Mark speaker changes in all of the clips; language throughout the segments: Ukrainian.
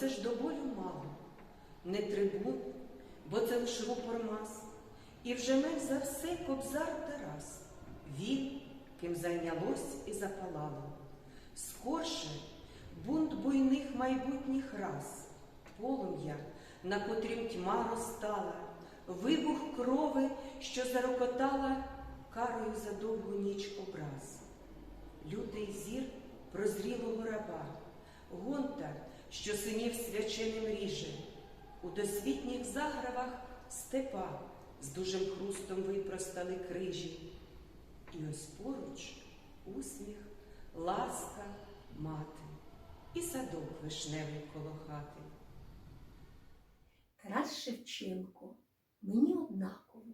Speaker 1: це ж до болю мало, не трибун, бо це лиш рупор мас. І вже менш за все кобзар Тарас. Він, ким зайнялось і запалало. Скорше бунт буйних майбутніх рас, полум'я, на котрім тьма розтала, вибух крови, що зарокотала карою за довгу ніч образ. Лютий зір прозрілого раба, гонта, що синів свяченим ріже, у досвітніх загравах степа з дужим хрустом випростали крижі. І ось поруч усміх, ласка, мати, і садок вишневий коло хати.
Speaker 2: Тарас Шевченко, мені однаково.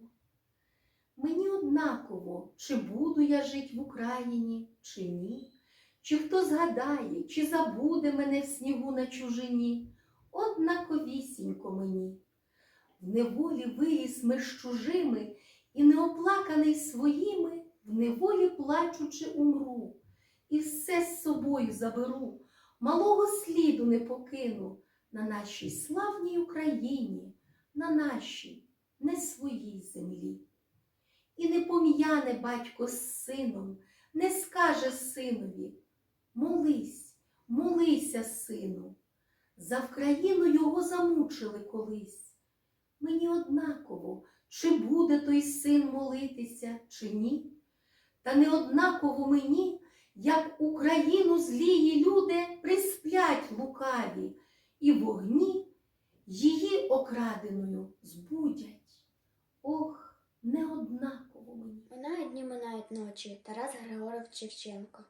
Speaker 2: Мені однаково, чи буду я жить в Україні, чи ні, чи хто згадає, чи забуде мене в снігу на чужині, однаковісінько мені. В неволі виріс ми з чужими, і неоплаканий своїми, в неволі плачучи умру, і все з собою заберу, малого сліду не покину на нашій славній Україні, на нашій не своїй землі. І не пом'яне батько з сином, не скаже синові молись, молися, сину, за Вкраїну його замучили колись. Мені однаково, чи буде той син молитися, чи ні. Та не однаково мені, як Україну злії люди присплять лукаві, і вогні її окраденою збудять. Ох, не однаково мені.
Speaker 3: Минають дні, минають ночі. Тарас Григорович Шевченко.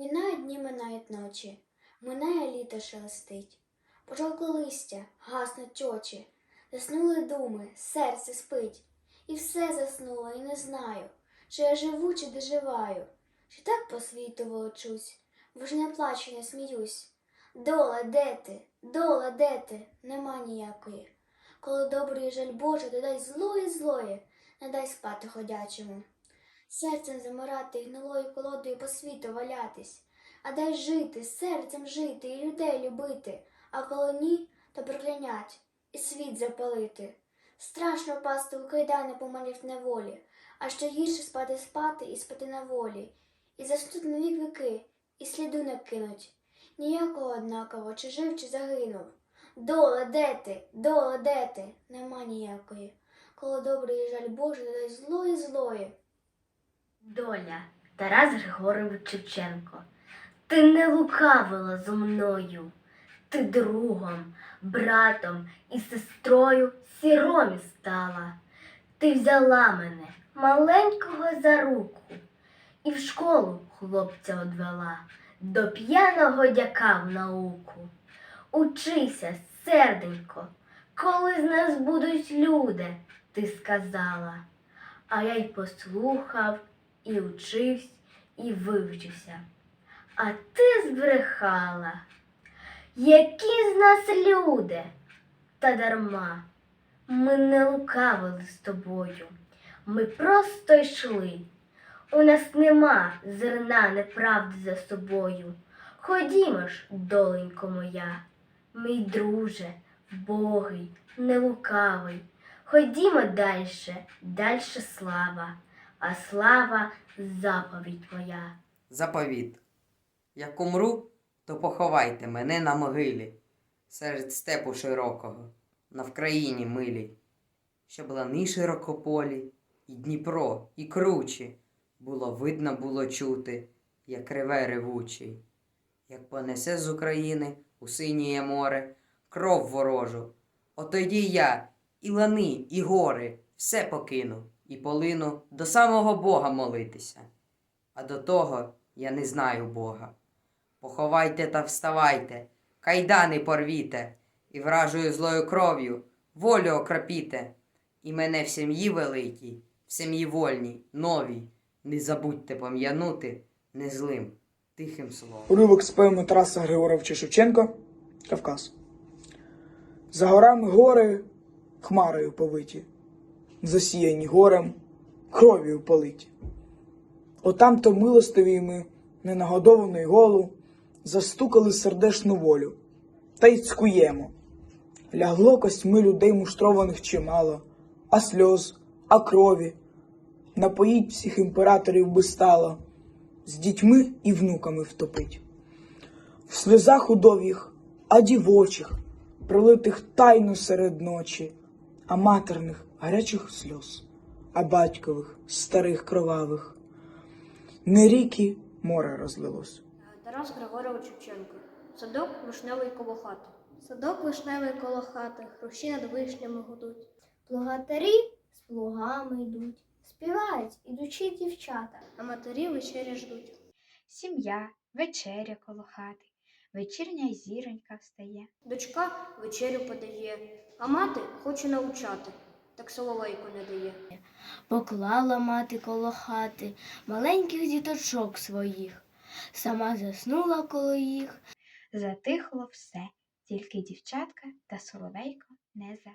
Speaker 3: Минають дні, минають ночі. Минає літо шелестить. Пожовкле листя, гаснуть очі. Заснули думи, серце спить. І все заснуло, і не знаю, чи я живу, чи доживаю. Чи так по світу волочусь, бо ж не плачу, не сміюсь. Дола, де ти? Дола, де ти? Нема ніякої. Коли добрий жаль Боже, додай злої злої, не дай спати ходячому. Серцем замирати і гнилою колодою по світу валятись, а дай жити, серцем жити і людей любити, а коли ні, то проклянять і світ запалити. Страшно пасти у кайдани помалів неволі, а ще гірше спати спати і спати на волі, і заснуть вік віки, і сліду не кинуть. Ніякого однаково, чи жив, чи загинув. Дола, де ти? Дола, де ти? Нема ніякої. Коли добрий жаль Боже, дай злої злої.
Speaker 4: Доля Тарас Григорович Шевченко. Ти не лукавила зо мною, ти другом, братом і сестрою сіромі стала. Ти взяла мене маленького за руку і в школу хлопця одвела до п'яного дяка в науку. Учися, серденько, коли з нас будуть люди, ти сказала. А я й послухав, і учився, і вивчився. А ти збрехала. Які з нас люди? Та дарма. Ми не лукавили з тобою. Ми просто йшли. У нас нема зерна неправди за собою. Ходімо ж, доленько моя, мій друже, вбогий, не лукавий. Ходімо дальше, дальше слава, а слава заповідь моя.
Speaker 5: Заповіт. Як умру, то поховайте мене на могилі, серед степу широкого, на Вкраїні милій, щоб лани широкополі, і Дніпро, і кручі, було видно, було чути, як реве ревучий, як понесе з України у синіє море кров ворожу. Отоді я і лани, і гори все покину, і полину до самого Бога молитися. А до того я не знаю Бога. Поховайте та вставайте, кайдани порвіте, і вражою злою кров'ю волю окропіте, і мене в сім'ї великій, в сім'ї вольній, новій, не забудьте пом'янути незлим, тихим словом.
Speaker 6: Уривок з поеми Тараса Григоровича Шевченко Кавказ. За горами гори хмарою повиті, засіяні горем, кров'ю политі. Отам то милостиві ми, ненагодований голу, застукали сердешну волю, та й цкуємо. Лягло костьми людей муштрованих чимало, а сльоз, а крові. Напоїть всіх імператорів би стало, з дітьми і внуками втопить. В сльозах удов'їх, а дівочих, пролитих тайно серед ночі, а матерних гарячих сльоз, а батькових старих кровавих. Не ріки море розлилось.
Speaker 7: Тарас Григорович Шевченко. Садок вишневий коло хати. Садок вишневий коло хати, хрущі над вишнями гудуть.
Speaker 3: Плугатарі з плугами йдуть, співають ідучі дівчата.
Speaker 7: А матері вечері ждуть.
Speaker 8: Сім'я, вечеря коло хати, вечірня зіронька встає.
Speaker 7: Дочка вечерю подає, а мати хоче навчати, так соловейку не дає.
Speaker 4: Поклала мати коло хати маленьких діточок своїх, сама заснула коло їх.
Speaker 8: Затихло все, тільки дівчатка та соловейко не за.